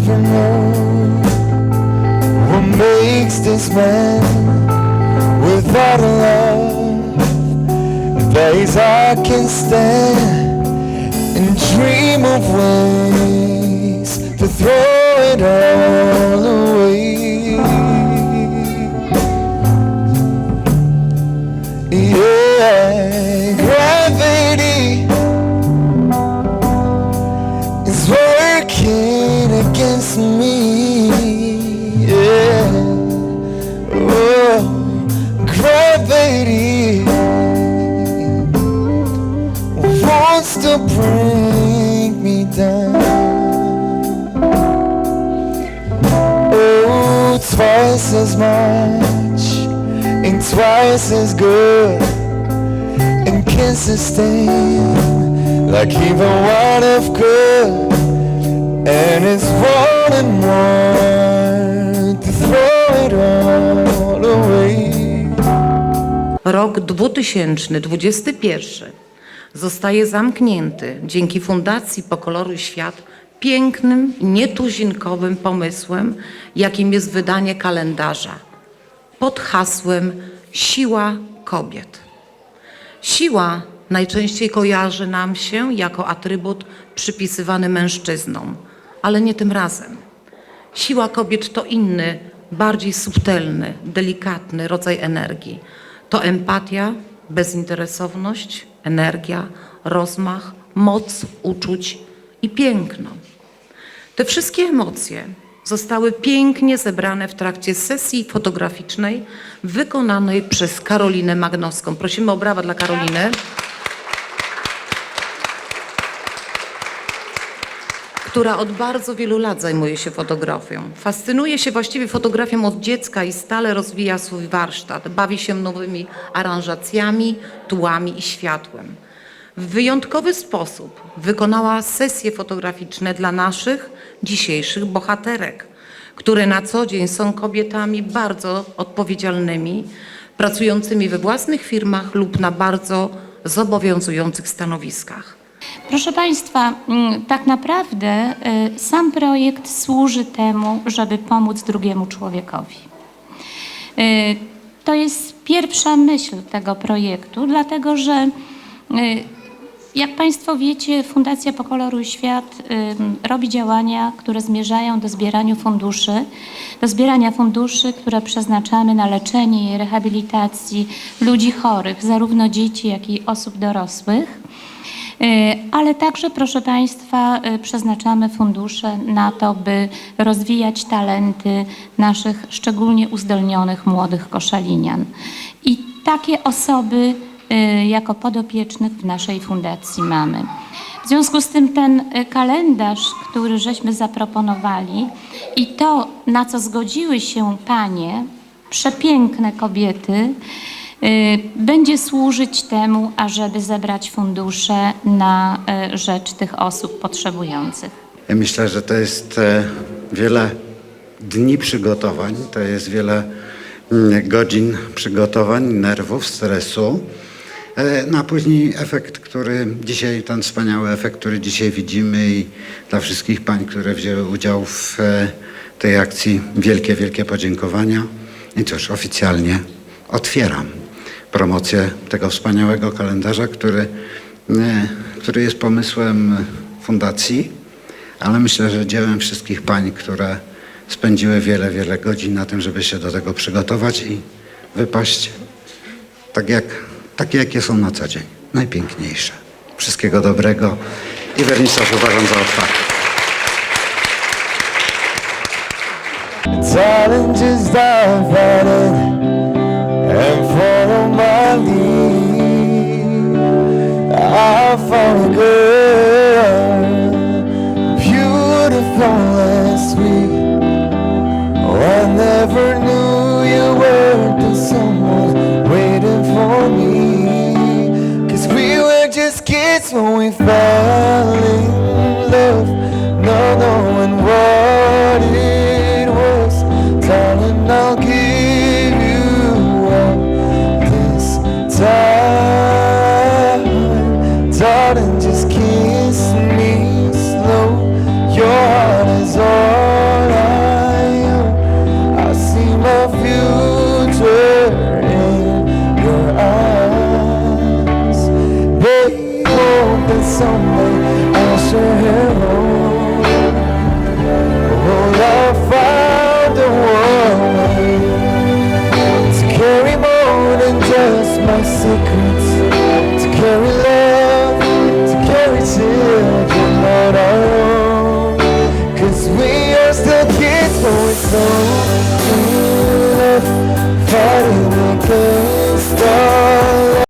never know what makes this man without a love. Days I can stand and dream of ways to throw it all away. As much. And twice as good. And like even one and it's wanting more to throw it all away. Rok 2021 zostaje zamknięty dzięki Fundacji Pokoloruj Świat pięknym, nietuzinkowym pomysłem, jakim jest wydanie kalendarza pod hasłem Siła kobiet. Siła najczęściej kojarzy nam się jako atrybut przypisywany mężczyznom, ale nie tym razem. Siła kobiet to inny, bardziej subtelny, delikatny rodzaj energii. To empatia, bezinteresowność, energia, rozmach, moc uczuć i piękno. Te wszystkie emocje zostały pięknie zebrane w trakcie sesji fotograficznej wykonanej przez Karolinę Magnowską. Prosimy o brawa dla Karoliny. która od bardzo wielu lat zajmuje się fotografią. Fascynuje się właściwie fotografią od dziecka i stale rozwija swój warsztat. Bawi się nowymi aranżacjami, tułami i światłem. W wyjątkowy sposób wykonała sesje fotograficzne dla naszych dzisiejszych bohaterek, które na co dzień są kobietami bardzo odpowiedzialnymi, pracującymi we własnych firmach lub na bardzo zobowiązujących stanowiskach. Proszę Państwa, mm, tak naprawdę y, sam projekt służy temu, żeby pomóc drugiemu człowiekowi. Y, To jest pierwsza myśl tego projektu, dlatego że y, jak Państwo wiecie, Fundacja Pokoloruj Świat robi działania, które zmierzają do zbierania funduszy, do zbierania funduszy, które przeznaczamy na leczenie i rehabilitacji ludzi chorych, zarówno dzieci, jak i osób dorosłych. Y, Ale także, proszę Państwa, y, przeznaczamy fundusze na to, by rozwijać talenty naszych szczególnie uzdolnionych młodych koszalinian. I takie osoby jako podopiecznych w naszej fundacji mamy. W związku z tym ten y, kalendarz, który żeśmy zaproponowali i to, na co zgodziły się panie, przepiękne kobiety, y, będzie służyć temu, ażeby zebrać fundusze na y, rzecz tych osób potrzebujących. Ja myślę, że to jest e, wiele dni przygotowań, to jest wiele mm, godzin przygotowań, nerwów, stresu. E, No a później efekt, który dzisiaj, ten wspaniały efekt, który dzisiaj widzimy i dla wszystkich pań, które wzięły udział w e, tej akcji, wielkie, wielkie podziękowania. I cóż, oficjalnie otwieram promocję tego wspaniałego kalendarza, który, e, który jest pomysłem fundacji, ale myślę, że dziełem wszystkich pań, które spędziły wiele, wiele godzin na tym, żeby się do tego przygotować i wypaść tak jak, takie, jakie są na co dzień. Najpiękniejsze. Wszystkiego dobrego i wernisaż uważam za otwarty. Darling, just dive as kids when we fell in love. No, no one was. children let all. Cause we are still kids, though so